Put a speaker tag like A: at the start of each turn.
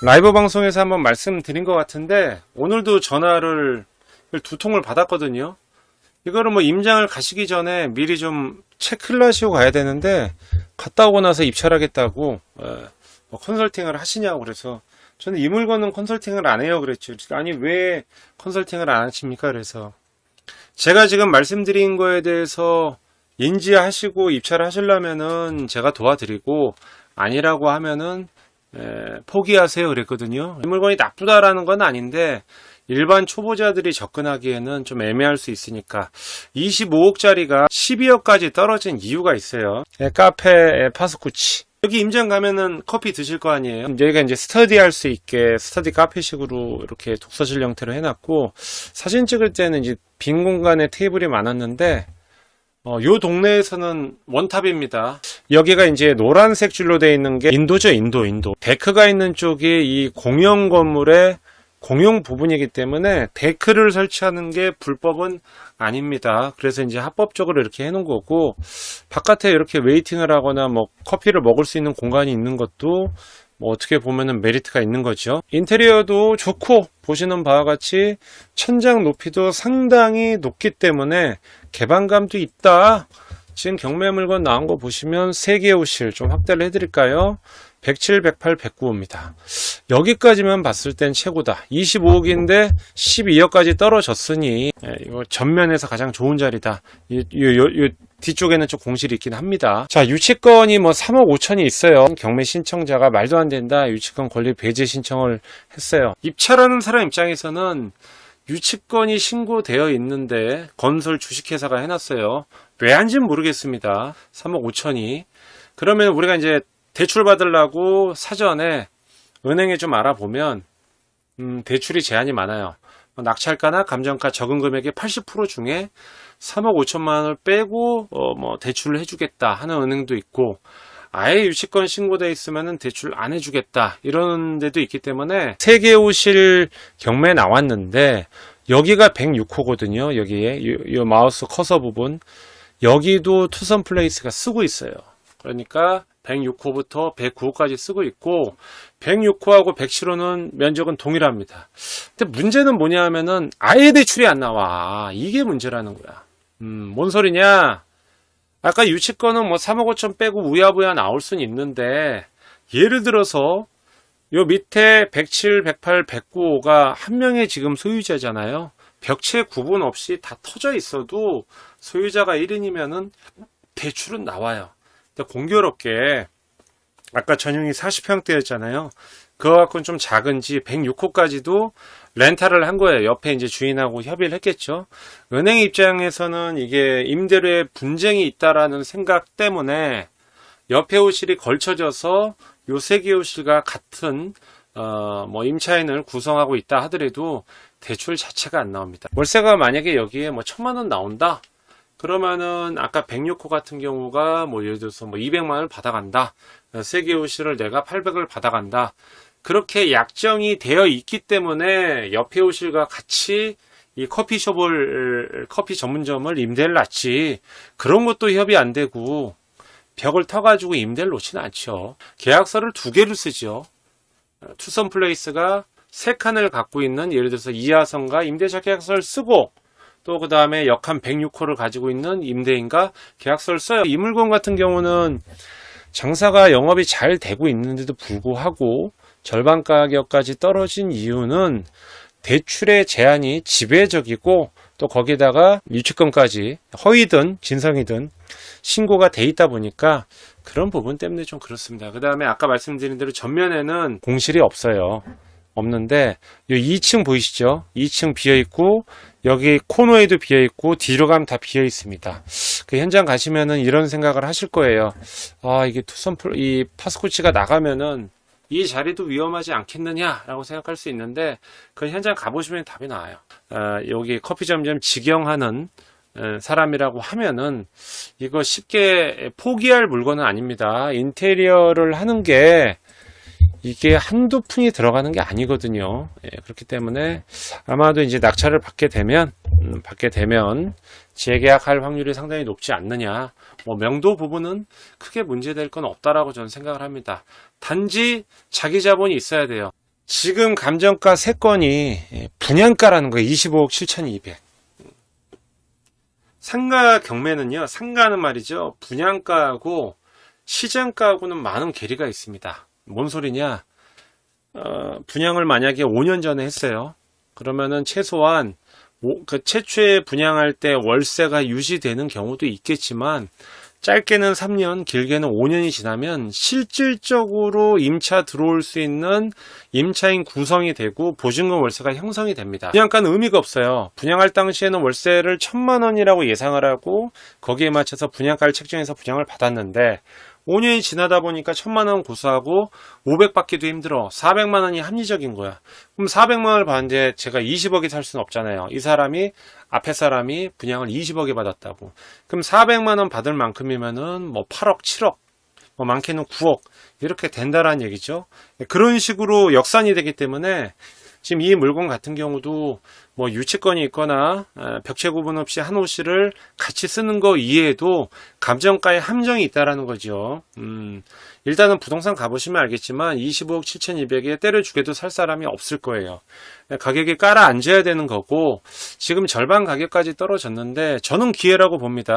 A: 라이브 방송에서 한번 말씀드린 것 같은데 오늘도 전화를 두 통을 받았거든요. 이거를 뭐 임장을 가시기 전에 미리 좀 체크를 하시고 가야 되는데 갔다 오고 나서 입찰하겠다고 에, 뭐 컨설팅을 하시냐고 그래서 저는 이 물건은 컨설팅을 안 해요 그랬죠. 아니 왜 컨설팅을 안 하십니까? 그래서 제가 지금 말씀드린 거에 대해서 인지하시고 입찰을 하시려면은 제가 도와드리고 아니라고 하면은 에, 포기하세요 그랬거든요. 이 물건이 나쁘다라는 건 아닌데 일반 초보자들이 접근하기에는 좀 애매할 수 있으니까 25억짜리가 12억까지 떨어진 이유가 있어요. 에, 카페 에, 파스쿠치 여기 임장 가면은 커피 드실 거 아니에요. 여기가 이제 스터디 할 수 있게 스터디 카페식으로 이렇게 독서실 형태로 해놨고 사진 찍을 때는 이제 빈 공간에 테이블이 많았는데 어, 요 동네에서는 원탑입니다. 여기가 이제 노란색 줄로 되어 있는 게 인도죠, 인도, 인도. 데크가 있는 쪽이 이 공용 건물의 공용 부분이기 때문에 데크를 설치하는 게 불법은 아닙니다. 그래서 이제 합법적으로 이렇게 해놓은 거고, 바깥에 이렇게 웨이팅을 하거나 뭐 커피를 먹을 수 있는 공간이 있는 것도 뭐 어떻게 보면은 메리트가 있는 거죠. 인테리어도 좋고, 보시는 바와 같이 천장 높이도 상당히 높기 때문에 개방감도 있다. 지금 경매 물건 나온 거 보시면 3개 호실 좀 확대를 해드릴까요? 107, 108, 109입니다. 여기까지만 봤을 땐 최고다. 25억인데 12억까지 떨어졌으니 예, 이거 전면에서 가장 좋은 자리다. 이, 이, 이, 이 뒤쪽에는 좀 공실이 있긴 합니다. 자, 유치권이 뭐 3억 5천이 있어요. 경매 신청자가 말도 안 된다. 유치권 권리 배제 신청을 했어요. 입찰하는 사람 입장에서는 유치권이 신고되어 있는데 건설 주식회사가 해놨어요. 왜 한지는 모르겠습니다. 3억 5천이. 그러면 우리가 이제 대출 받으려고 사전에 은행에 좀 알아보면 음, 대출이 제한이 많아요. 뭐 낙찰가나 감정가 적은 금액의 80% 중에 3억 5천만 원을 빼고 어, 뭐 대출을 해주겠다 하는 은행도 있고 아예 유치권 신고돼 있으면은 대출 안 해주겠다 이런 데도 있기 때문에 세계 오실 경매 나왔는데 여기가 106호거든요. 여기에 이, 이 마우스 커서 부분 여기도 투선 플레이스가 쓰고 있어요. 그러니까 106호부터 109호까지 쓰고 있고 106호하고 107호는 면적은 동일합니다. 근데 문제는 뭐냐 하면은 아예 대출이 안 나와. 이게 문제라는 거야. 음, 뭔 소리냐? 아까 유치권은 뭐 3억 5천 빼고 우야부야 나올 수는 있는데 예를 들어서 요 밑에 107, 108, 109호가 한 명의 지금 소유자잖아요. 벽체 구분 없이 다 터져 있어도 소유자가 1인이면은 대출은 나와요. 근데 공교롭게 아까 전용이 40평대였잖아요. 그거 갖고는 좀 작은지 106호까지도 렌탈을 한 거예요. 옆에 이제 주인하고 협의를 했겠죠. 은행 입장에서는 이게 임대료에 분쟁이 있다라는 생각 때문에 옆에 호실이 걸쳐져서 요 세 개 호실과 같은 어, 뭐 임차인을 구성하고 있다 하더라도 대출 자체가 안 나옵니다. 월세가 만약에 여기에 뭐 천만 원 나온다. 그러면은 아까 106호 같은 경우가 뭐 예를 들어서 뭐 200만 원을 받아간다. 세개 호실을 내가 800을 받아간다. 그렇게 약정이 되어 있기 때문에 옆에 호실과 같이 이 커피숍을 커피 전문점을 임대를 놨지 그런 것도 협의 안 되고 벽을 터가지고 임대를 놓지는 않죠. 계약서를 두 개를 쓰죠. 투선 플레이스가 세 칸을 갖고 있는 예를 들어서 이하선과 임대차 계약서를 쓰고 또 그 다음에 역한 106호를 가지고 있는 임대인과 계약서를 써요. 이 물건 같은 경우는 장사가 영업이 잘 되고 있는데도 불구하고 절반 가격까지 떨어진 이유는 대출의 제한이 지배적이고 또 거기다가 유치금까지 허위든 진성이든 신고가 돼 있다 보니까 그런 부분 때문에 좀 그렇습니다. 그 다음에 아까 말씀드린 대로 전면에는 공실이 없어요. 없는데 이 2층 보이시죠? 2층 비어 있고 여기 코너에도 비어 있고 뒤로 가면 다 비어 있습니다. 그 현장 가시면은 이런 생각을 하실 거예요. 아 이게 투선 이 파스코치가 나가면은 이 자리도 위험하지 않겠느냐라고 생각할 수 있는데 그 현장 가보시면 답이 나와요. 아, 여기 커피점점 직영하는 사람이라고 하면은 이거 쉽게 포기할 물건은 아닙니다. 인테리어를 하는 게 이게 한두 푼이 들어가는 게 아니거든요. 예, 그렇기 때문에 아마도 이제 낙찰을 받게 되면 음, 받게 되면 재계약할 확률이 상당히 높지 않느냐. 뭐 명도 부분은 크게 문제될 건 없다라고 저는 생각을 합니다. 단지 자기 자본이 있어야 돼요. 지금 감정가 3건이 분양가라는 거예요. 25억 7,200. 상가 경매는요, 상가는 말이죠. 분양가하고 시장가하고는 많은 괴리가 있습니다. 뭔 소리냐? 어, 분양을 만약에 5년 전에 했어요. 그러면은 최소한 오- 그 최초에 분양할 때 월세가 유지되는 경우도 있겠지만 짧게는 3년, 길게는 5년이 지나면 실질적으로 임차 들어올 수 있는 임차인 구성이 되고 보증금 월세가 형성이 됩니다. 분양가는 의미가 없어요. 분양할 당시에는 월세를 천만 원이라고 예상을 하고 거기에 맞춰서 분양가를 책정해서 분양을 받았는데 5년이 지나다 보니까 천만 원 고수하고 500 받기도 힘들어. 400만 원이 합리적인 거야. 그럼 400만 원을 받는데 제가 20억에 살 수는 없잖아요. 이 사람이 앞에 사람이 분양을 20억에 받았다고. 그럼 400만 원 받을 만큼이면은 뭐 8억, 7억, 뭐 많게는 9억 이렇게 된다라는 얘기죠. 그런 식으로 역산이 되기 때문에 지금 이 물건 같은 경우도 뭐 유치권이 있거나 어, 벽체 구분 없이 한 호실을 같이 쓰는 거 이외에도 감정가에 함정이 있다라는 거죠. 음, 일단은 부동산 가보시면 알겠지만 25억 7,200에 때려주게도 살 사람이 없을 거예요. 가격이 깔아 앉아야 되는 거고 지금 절반 가격까지 떨어졌는데 저는 기회라고 봅니다.